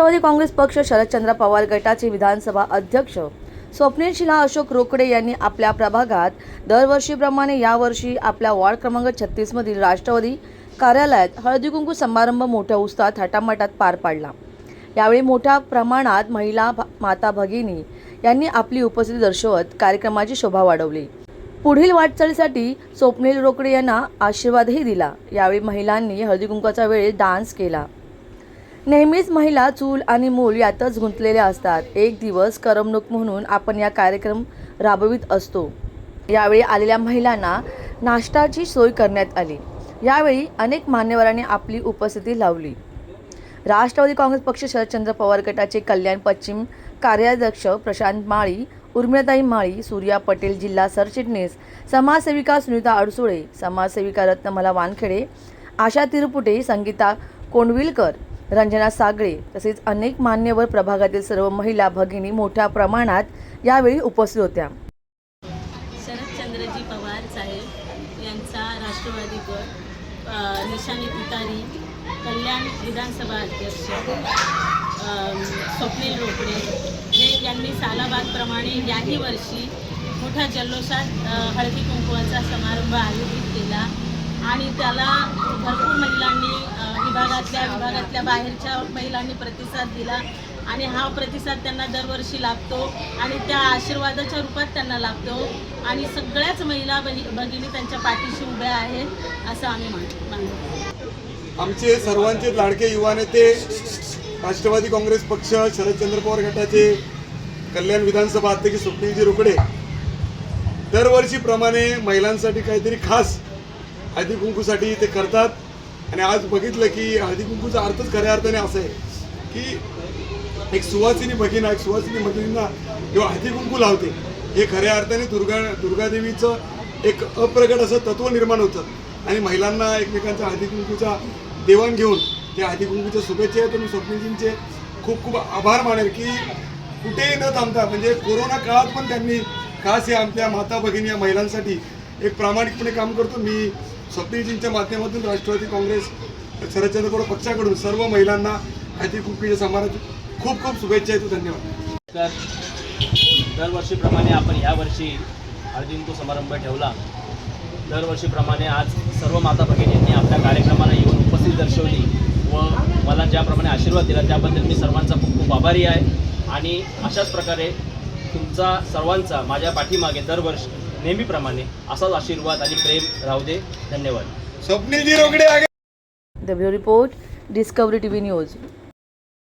राष्ट्रवादी काँग्रेस पक्ष शरदचंद्र पवार गटाचे विधानसभा अध्यक्ष स्वप्नील शिला अशोक रोकडे यांनी आपल्या प्रभागात दरवर्षीप्रमाणे यावर्षी आपल्या वॉर्ड क्रमांक छत्तीसमधील राष्ट्रवादी कार्यालयात हळदीकुंकू समारंभ मोठ्या उत्साहात थाटामाटात पार पाडला. यावेळी मोठ्या प्रमाणात महिला माता भगिनी यांनी आपली उपस्थिती दर्शवत कार्यक्रमाची शोभा वाढवली. पुढील वाटचालीसाठी स्वप्नील रोकडे यांना आशीर्वादही दिला. यावेळी महिलांनी हळदीकुंकूचा वेळ वेळी डान्स केला. नेहमीच महिला चूल आणि मूल यातच गुंतलेल्या असतात. एक दिवस करमणूक म्हणून आपण या कार्यक्रम राबवित असतो. यावेळी आलेल्या महिलांना नाश्ताची सोय करण्यात आली. यावेळी अनेक मान्यवरांनी आपली उपस्थिती लावली. राष्ट्रवादी काँग्रेस पक्ष शरदचंद्र पवार गटाचे कल्याण पश्चिम कार्याध्यक्ष प्रशांत माळी उर्मिळाताई माळी सूर्या पटेल जिल्हा सरचिटणीस समाजसेविका सुनीता अडसुळे समाजसेविका रत्नमला वानखेडे आशा तिरुपुटे संगीता कोंडविलकर रंजना सागळे तसेच अनेक मान्यवर प्रभागातील सर्व महिला भगिनी मोठ्या प्रमाणात यावेळी उपस्थित होत्या. शरदचंद्रजी पवार साहेब यांचा राष्ट्रवादी गट निशानी तुतारी कल्याण विधानसभा अध्यक्ष स्वप्नील रोकडे हे यांनी सालाबादप्रमाणे याही वर्षी मोठ्या जल्लोषात हळदी कुंकवाचा समारंभ आयोजित केला आणि त्याला भरपूर महिलांनी विभागातल्या विभागातल्या बाहेरच्या महिलांनी प्रतिसाद दिला आणि हा प्रतिसाद त्यांना दरवर्षी लागतो आणि त्या आशीर्वादाच्या रूपात त्यांना लागतो आणि सगळ्याच महिला भगिनी त्यांच्या पाठीशी उभ्या आहेत असं आम्ही मानतो. आमचे सर्वांचे लाडके युवा नेते राष्ट्रवादी काँग्रेस पक्ष शरदचंद्र पवार गटाचे कल्याण विधानसभा अध्यक्ष स्वप्नीलजी रोकडे. दरवर्षीप्रमाणे महिलांसाठी काहीतरी खास हळदी कुंकूसाठी ते करतात. आणि आज बघितलं की हळदी कुंकूचा अर्थच खऱ्या अर्थाने असं आहे की एक सुवासिनी भगिना एक सुवासिनी भगिनींना जो हळदी कुंकू लावते हे खऱ्या अर्थाने दुर्गा दुर्गादेवीचं एक अप्रगट असं तत्व निर्माण होतं. आणि महिलांना एकमेकांचा हळदी कुंकूचा देवाण घेऊन त्या हळदी कुंकूच्या शुभेच्छा आहेत मी खूप खूप आभार मानेल की कुठेही न थांबता म्हणजे कोरोना काळात पण त्यांनी खास या आमच्या माता भगिनी या महिलांसाठी एक प्रामाणिकपणे काम करतो. मी स्वप्नीलजींच्या माध्यमातून राष्ट्रवादी काँग्रेस शरदचंद्र पवार पक्षाकडून सर्व महिलांना हळदी कुकीच्या समारंभाची खूप खूप शुभेच्छा येतो धन्यवाद. तर दरवर्षीप्रमाणे आपण यावर्षी हळदीकुंकू समारंभ ठेवला. दरवर्षीप्रमाणे आज सर्व माता भगिनींनी आपल्या कार्यक्रमाला येऊन उपस्थित दर्शवली व मला ज्याप्रमाणे आशीर्वाद दिला त्याबद्दल मी सर्वांचा खूप खूप आभारी आहे. आणि अशाच प्रकारे तुमचा सर्वांचा माझ्या पाठीमागे दरवर्षी नेहमीप्रमाणे असाच आशीर्वाद आणि प्रेम राहू दे. धन्यवाद. Swapnilji Rokade bureau report Discovery T V news